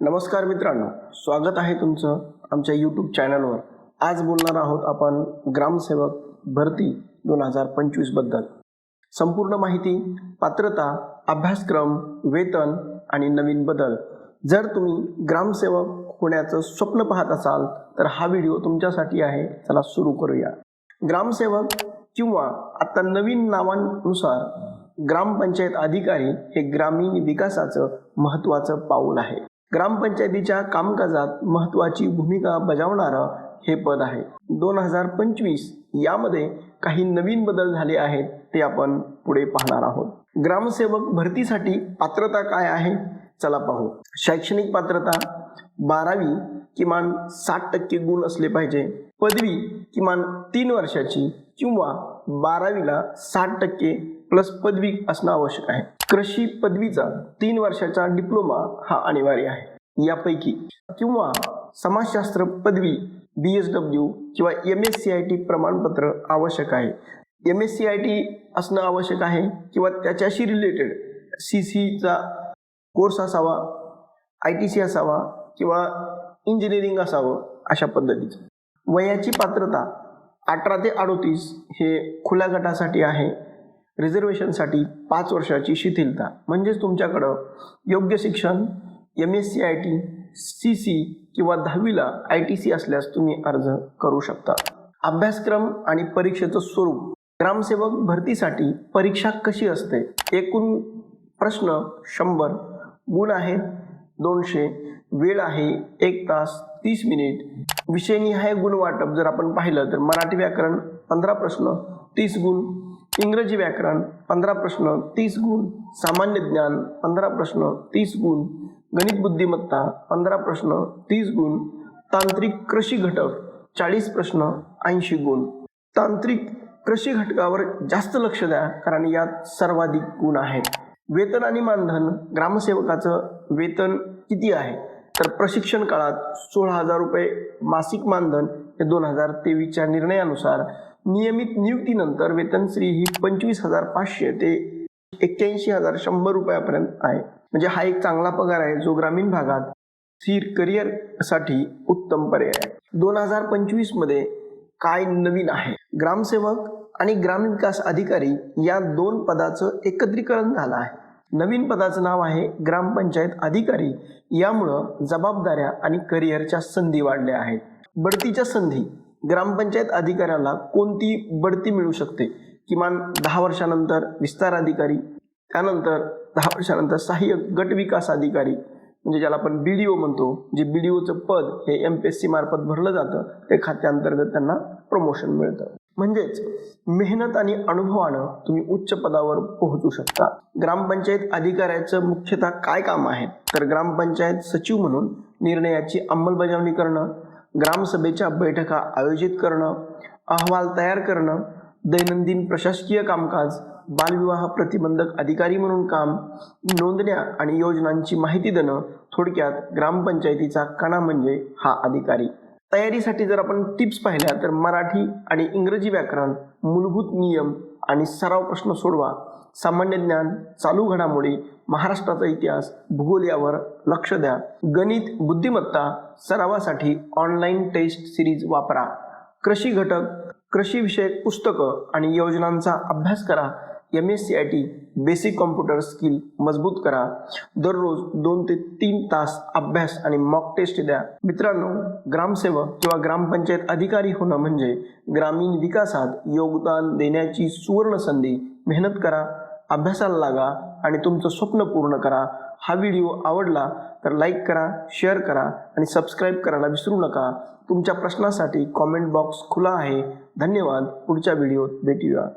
नमस्कार मित्रांनो स्वागत आहे तुमचं आमच्या यूट्यूब चॅनलवर आज बोलणार आहोत आपण ग्रामसेवक भरती दोन हजार पंचवीसबद्दल संपूर्ण माहिती पात्रता अभ्यासक्रम वेतन आणि नवीन बदल. जर तुम्ही ग्रामसेवक होण्याचं स्वप्न पाहत असाल तर हा व्हिडिओ तुमच्यासाठी आहे. चला सुरू करूया. ग्रामसेवक किंवा आता नवीन नावांनुसार ग्रामपंचायत अधिकारी हे ग्रामीण विकासाचं महत्त्वाचं पाऊल आहे. ग्रामपंचायतीच्या कामकाजात महत्त्वाची भूमिका बजावणारं हे पद आहे. दोन हजार पंचवीस यामध्ये काही नवीन बदल झाले आहेत ते आपण पुढे पाहणार आहोत. ग्रामसेवक भरतीसाठी पात्रता काय आहे? चला पाहू. शैक्षणिक पात्रता बारावी किमान साठ टक्के गुण असले पाहिजे. पदवी किमान तीन वर्षाची किंवा बारावीला साठ टक्के प्लस पदवी असणं आवश्यक आहे. कृषी पदवीचा तीन वर्षाचा डिप्लोमा हा अनिवार्य आहे. यापैकी किंवा समाजशास्त्र पदवी बी एस डब्ल्यू किंवा M S C I T प्रमाणपत्र आवश्यक आहे. M S C I T असणं आवश्यक आहे किंवा त्याच्याशी रिलेटेड सी सीचा कोर्स असावा आय टी सी असावा किंवा इंजिनिअरिंग असावं अशा पद्धतीचं. वयाची पात्रता अठरा ते अडोतीस हे खुल्या गटासाठी आहे. रिझर्वेशनसाठी पाच वर्षाची शिथिलता. म्हणजेच तुमच्याकडं योग्य शिक्षण M S C I T C C किंवा दहावीला आय टी सी असल्यास तुम्ही अर्ज करू शकता. अभ्यासक्रम आणि परीक्षेचं स्वरूप. ग्रामसेवक भरतीसाठी परीक्षा कशी असते? एकूण प्रश्न शंभर. गुण आहेत दोनशे. वेळ आहे एक तास तीस मिनिट. विषयनिहाय गुण वाटप जर आपण पाहिलं तर मराठी व्याकरण पंधरा प्रश्न तीस गुण. इंग्रजी व्याकरण पंधरा प्रश्न तीस गुण. सामान्य ज्ञान पंधरा प्रश्न तीस गुण. गणित बुद्धिमत्ता पंधरा प्रश्न तीस गुण. तांत्रिक कृषी घटक चाळीस प्रश्न ऐंशी गुण. तांत्रिक कृषी घटकावर जास्त लक्ष द्या कारण यात सर्वाधिक गुण आहेत. वेतन आणि मानधन ग्रामसेवकाचं वेतन किती आहे? तर प्रशिक्षण काळात सोळा हजार रुपये मासिक मानधन हे दोन हजार तेवीसच्या निर्णयानुसार नियमित नियुक्तीनंतर वेतनश्री ही पंचवीस हजार पाचशे ते एक्क्याऐंशी हजार शंभर रुपयापर्यंत आहे. म्हणजे हा एक चांगला पगार आहे जो ग्रामीण भागात स्थिर करिअरसाठी उत्तम पर्याय आहे. दोन हजार पंचवीसमध्ये काय नवीन आहे? ग्रामसेवक आणि ग्रामविकास अधिकारी या दोन पदाचं एकत्रीकरण झालं आहे. नवीन पदाचं नाव आहे ग्रामपंचायत अधिकारी. यामुळं जबाबदाऱ्या आणि करिअरच्या संधी वाढल्या आहेत. बढतीच्या संधी ग्रामपंचायत अधिकाऱ्याला कोणती बढती मिळू शकते? किमान दहा वर्षानंतर विस्तार अधिकारी त्यानंतर दहा वर्षानंतर सहाय्यक गट विकास अधिकारी म्हणजे ज्याला आपण बी डी ओ म्हणतो जे बी डी ओचं पद हे एम पी एस सी मार्फत भरलं जातं ते खात्याअंतर्गत त्यांना प्रमोशन मिळतं. म्हणजेच मेहनत आणि अनुभवानं तुम्ही उच्च पदावर पोहोचू शकता. ग्रामपंचायत अधिकाऱ्याचं मुख्यतः काय काम आहे? तर ग्रामपंचायत सचिव म्हणून निर्णयाची अंमलबजावणी करणं ग्रामसभेच्या बैठका आयोजित करणं अहवाल तयार करणं दैनंदिन प्रशासकीय कामकाज बालविवाह प्रतिबंधक अधिकारी म्हणून काम नोंदण्या आणि योजनांची माहिती देणं थोडक्यात ग्रामपंचायतीचा कणा म्हणजे हा अधिकारी. तयारीसाठी जर आपण टिप्स पाहिल्या तर मराठी आणि इंग्रजी व्याकरण मूलभूत नियम आणि सराव प्रश्न सोडवा. सामान्य ज्ञान चालू घडामोडी महाराष्ट्राचा इतिहास भूगोल यावर लक्ष द्या. गणित बुद्धिमत्ता सरावासाठी ऑनलाईन टेस्ट सिरीज वापरा. कृषी घटक कृषी विषयक पुस्तकं आणि योजनांचा अभ्यास करा. M S C I T basic computer skill मजबूत करा. दररोज दोन ते तीन तास अभ्यास आणि मॉक टेस्ट द्या. मित्रांनो ग्रामसेवक किंवा ग्रामपंचायत अधिकारी होणं म्हणजे ग्रामीण विकासात योगदान देण्याची सुवर्ण संधी. मेहनत करा. अभ्यासाला लागा आणि तुमचं स्वप्न पूर्ण करा. हा व्हिडिओ आवडला तर लाईक करा शेअर करा आणि सबस्क्राईब करायला विसरू नका. तुमच्या प्रश्नासाठी कॉमेंट बॉक्स खुला आहे. धन्यवाद. पुढच्या व्हिडिओत भेटूया.